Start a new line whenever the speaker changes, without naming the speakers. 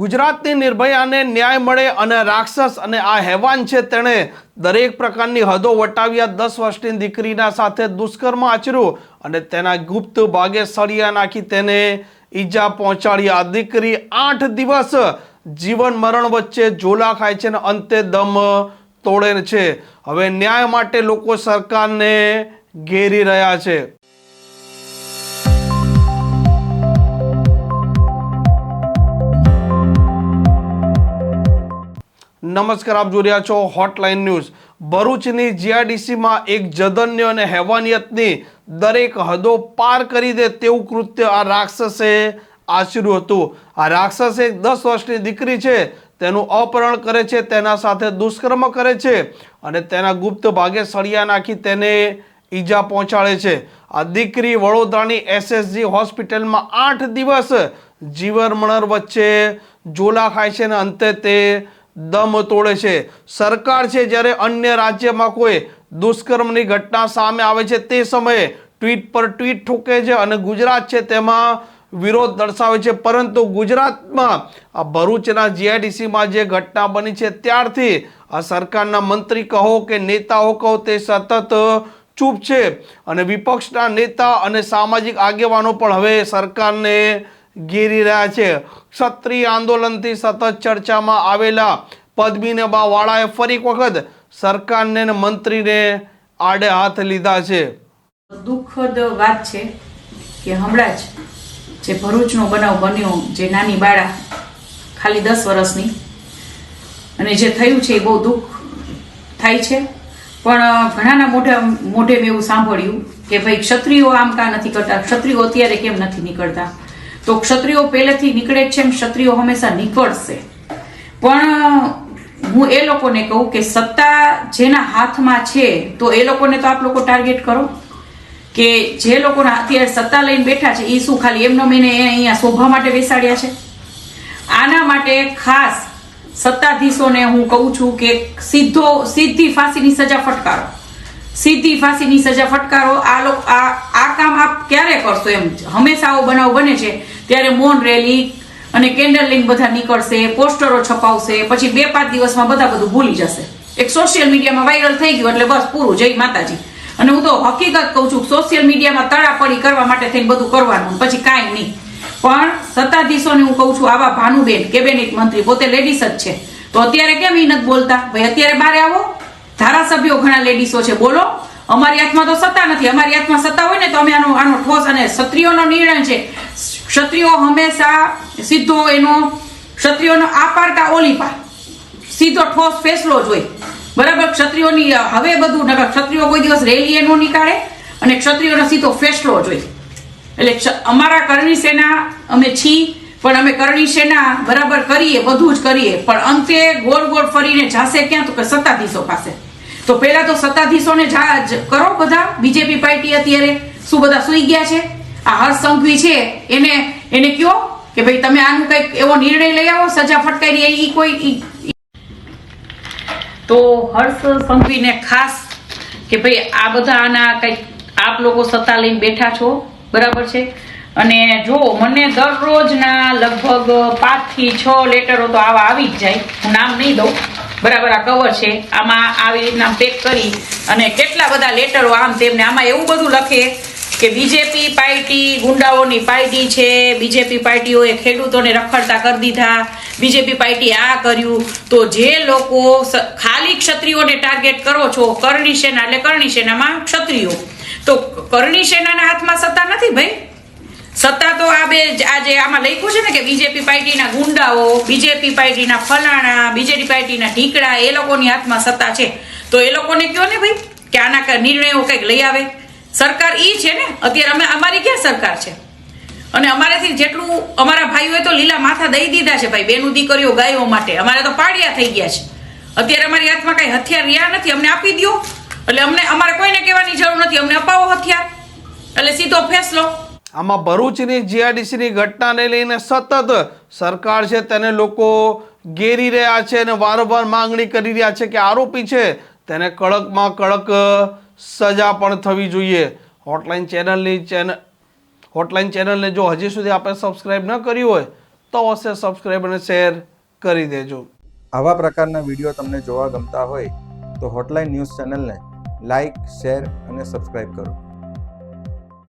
ગુજરાતની નિર્ભયાને ન્યાય મળે અને રાક્ષસ અને આ હેવાન છે તેણે દરેક પ્રકારની હદો વટાવ્યા. દસ વર્ષની દીકરીના સાથે દુષ્કર્મ આચર્યું અને તેના ગુપ્ત ભાગે સળિયા નાખી તેને ઈજા પહોંચાડી. આ દીકરી આઠ દિવસ જીવન મરણ વચ્ચે ઝોલા ખાય છે અને અંતે દમ તોડે છે. હવે ન્યાય માટે લોકો સરકારને ઘેરી રહ્યા છે. નમસ્કાર, આપ જોઈ રહ્યા છો હોટલાઇન ન્યૂઝ ભરૂચની જીઆરડીસીમાં એક જધન્ય અને હેવાનિયતની દરેક હદો પાર કરી દે તેવું કૃત્ય આ રાક્ષસે આચર્યું હતું. આ રાક્ષસ એક દસ વર્ષની દીકરી છે, તેનું અપહરણ કરે છે, તેના સાથે દુષ્કર્મ કરે છે અને તેના ગુપ્ત ભાગે સળિયા નાખી તેને ઈજા પહોંચાડે છે. આ દીકરી વડોદરાની એસએસજી હોસ્પિટલમાં આઠ દિવસ જીવન મરણ વચ્ચે ઝોલા ખાય છે અને અંતે તે દમ તોડે છે. સરકાર છે, જ્યારે અન્ય રાજ્યમાં કોઈ દુષ્કર્મની ઘટના સામે આવે છે, તે સમયે ટ્વીટ પર ટ્વીટ ઠોકે છે અને ગુજરાત છે, તેમાં વિરોધ દર્શાવે છે. પરંતુ ગુજરાતમાં આ ભરૂચના જીઆઈડીસીમાં જે ઘટના બની છે, ત્યારથી આ સરકારના મંત્રી કહો કે નેતાઓ કહો, તે સતત ચૂપ છે. અને વિપક્ષના નેતા અને સામાજિક આગેવાનો પણ હવે સરકારને ઘેરી રહ્યા છે. ક્ષત્રિય આંદોલનથી સતત ચર્ચામાં આવેલા પદ્મીને બાવાળાએ ફરી વખત સરકારને મંત્રીને આડે હાથ લીધા છે.
દુઃખદ વાત છે કે હમણાં જ જે ભરૂચનો બનાવ બન્યો, જે નાની બાળા ખાલી દસ વર્ષની, અને જે થયું છે એ બહુ દુઃખ થાય છે. પણ ઘણાના મોઢે મોઢે મેં એવું સાંભળ્યું કે ભાઈ ક્ષત્રિયો આમ કા નથી કરતા, ક્ષત્રિયો અત્યારે કેમ નથી નીકળતા? તો ક્ષત્રિયો પહેલેથી નીકળે છે એમ ક્ષત્રિયો હંમેશા નીકળશે. પણ હું એ લોકોને કહું કે સત્તા જેના હાથમાં છે, તો એ લોકોને તો આપ લોકો ટાર્ગેટ કરો. કે જે લોકોના અત્યારે સત્તા લઈને બેઠા છે એ શું ખાલી એમનો મેને અહીંયા શોભા માટે બેસાડ્યા છે? આના માટે ખાસ સત્તાધીશોને હું કહું છું કે સીધો, સીધી ફાંસીની સજા ફટકારો. સીધી ફાંસીની સજા ફટકારો. આ લોકો આ આ કામ આપ ક્યારે કરશો એમ હંમેશા આવો બનાવ બને છે. ત્યારે મૌન રેલી અને કેન્ડલિંગ બધા નીકળશે, પોસ્ટરો છપાવશે, પછી બે પાંચ દિવસમાં બધા બધું ભૂલી જશે. એક સોશિયલ મીડિયામાં વાયરલ થઈ ગયું એટલે બસ પૂરું. જય માતાજી. અને હું તો હકીકત કહું છું સોશિયલ મીડિયામાં તડાપડી કરવા માટે થઈને બધું કરવાનું, પછી કાંઈ નહીં. પણ સત્તાધીશોને હું કહું છું, આવા ભાનુબેન, કેબિનેટ મંત્રી પોતે લેડીઝ જ છે. તો અત્યારે કેમ એ નથી બોલતા? ભાઈ, અત્યારે બહાર આવો. ધારાસભ્યો ઘણા લેડીસો છે. બોલો, અમારી હાથમાં તો સત્તા નથી. અમારી હાથમાં સત્તા હોય ને તો અમે આનો આનો ઠોસ અને ક્ષત્રિયોનો નિર્ણય છે. ક્ષત્રિયો હંમેશા સીધો એનો ક્ષત્રિયોનો આ પાર કા સીધો ઠોસ ફેસલો જ હોય. બરાબર? ક્ષત્રિયોની હવે બધું નકર ક્ષત્રિયો કોઈ દિવસ રેલી એનો નીકાળે અને ક્ષત્રિયોનો સીધો ફેસલો જ હોય. એટલે અમારા કરણી સેના અમે છી, પણ અમે કરણી સેના બરાબર કરીએ, બધું જ કરીએ. પણ અંતે ગોળ ગોળ ફરીને જાશે ક્યાં તો કે સત્તાધીશો પાસે. તો પહેલા તો સત્તાધીશોને કરો બધા. બીજેપી પાર્ટી અત્યારે શું બધા સુઈ ગયા છે? આ હર્ષ છે. એને એને કયો કે ભાઈ તમે આનું કંઈક એવો નિર્ણય લઈ આવો, સજા ફટકારી એ કોઈ તો હર્ષ સંઘવીને ખાસ કે ભાઈ આ બધા આના કંઈક આપ લોકો સત્તા લઈને બેઠા છો. બરાબર છે? અને જો મને દરરોજના લગભગ પાંચથી છ લેટરો તો આવા આવી જ જાય. હું નામ નહીં દઉં. બરાબર આ કવર છે. આમાં આવી રીતના પેક કરી અને કેટલા બધા લેટરો આમ તેમને આમાં એવું બધું લખે કે બીજેપી પાર્ટી ગુંડાઓની પાર્ટી છે. બીજેપી પાર્ટીઓએ ખેડૂતોને રખડતા કરી દીધા. બીજેપી પાર્ટી આ કર્યું. તો જે લોકો ખાલી ક્ષત્રિયોને ટાર્ગેટ કરો છો, કરણી સેના એટલે કરણી સેનામાં ક્ષત્રિયો. તો કરણી સેનાના હાથમાં સત્તા નથી ભાઈ? સત્તા તો આ બે આજે આમાં લખ્યું છે ને કે બીજેપી પાર્ટીના ગુંડાઓ બીજેપી પાર્ટીના ફલાણા બીજેપી પાર્ટીના ઢીકડા, એ લોકોની હાથમાં સત્તા છે. તો એ લોકોને કયો ને ભાઈ? કે આના નિર્ણયો કંઈક લઈ આવે. સરકાર ઈ છે ને? અત્યારે અમે અમારી ક્યાં સરકાર છે? અને અમારેથી જેટલું અમારા ભાઈઓએ તો લીલા માથા દઈ દીધા છે ભાઈ, બેનું દીકરીઓ ગાયો માટે. અમારે તો પાડિયા થઈ ગયા છે. અત્યારે અમારી હાથમાં કઈ હથિયાર રહ્યા નથી, અમને આપી દો એટલે અમને અમારે કોઈને કહેવાની જરૂર નથી, અમને અપાવો હથિયાર. એટલે સીધો ફેસલો
આમાં ભરૂચની જીઆરડીસીની ઘટનાને લઈને સતત સરકાર છે તેને લોકો ઘેરી રહ્યા છે અને વારંવાર માંગણી કરી રહ્યા છે કે આરોપી છે તેને કડકમાં કડક સજા પણ થવી જોઈએ. હોટલાઇન ચેનલની ચેનલ હોટલાઇન ચેનલને જો હજી સુધી આપણે સબસ્ક્રાઈબ ન કરી હોય, તો અવશ્ય સબસ્ક્રાઈબ અને શેર કરી દેજો.
આવા પ્રકારના વીડિયો તમને જોવા ગમતા હોય, તો હોટલાઇન ન્યૂઝ ચેનલને લાઇક શેર અને સબસ્ક્રાઇબ કરો.